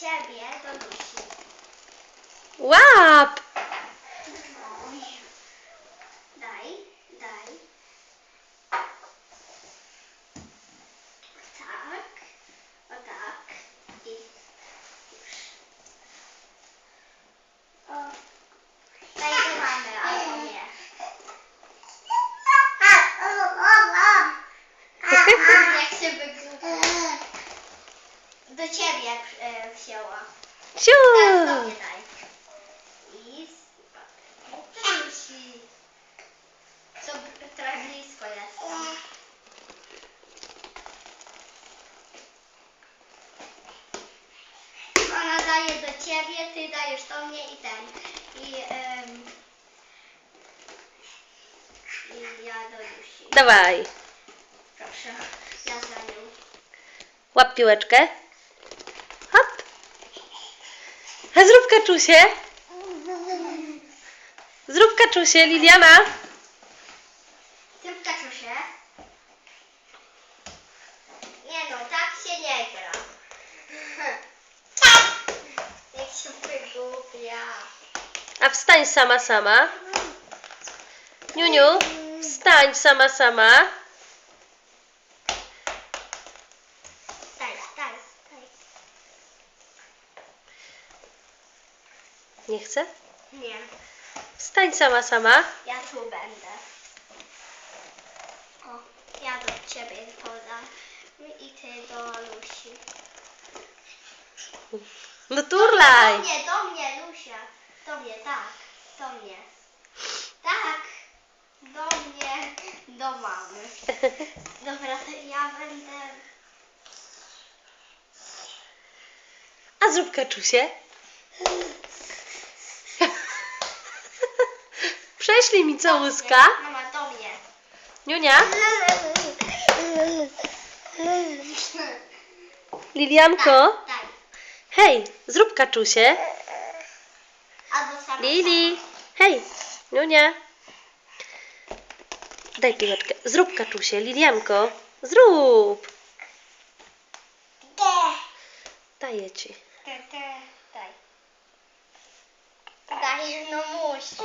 ciebie, do Lusi. Łap! Oj. Daj, daj. Tak, o tak. I już. O. Daj do mamy, albo nie. Jak się wygłupił. Do ciebie e, wzięła. Siu! Teraz do mnie daj. I Lusi. To trochę blisko jest. Ona daje do ciebie, ty dajesz do mnie i ten. I, em, i ja do Lusi. Dawaj. Proszę, ja za nią. Łap piłeczkę. A zrób kaczusie. Zrób kaczusie, Liliana. Zrób kaczusie. Nie no, tak się nie gra. Jak się wygłupia. A wstań sama, sama. Niuniu, wstań sama, sama. Daj, daj, daj. Nie chcę? Nie, Wstań sama, sama. ja tu będę. O, ja do ciebie podam. I ty do Lusi. No Do turlaj. mnie, do mnie, Lusia. Do mnie, tak. Do mnie. Tak. Do mnie, do mamy. Dobra, to ja będę... A zrób kaczusie. Prześlij mi całuska. Mama, do mnie. Niunia, Lilianko. Daj. Hej, zrób kaczusie. Albo sama Lili, hej, Niunia. Daj piłeczkę. Zrób kaczusie, Lilianko. Zrób. Daję ci. Te, te, daj. Daj, no musi.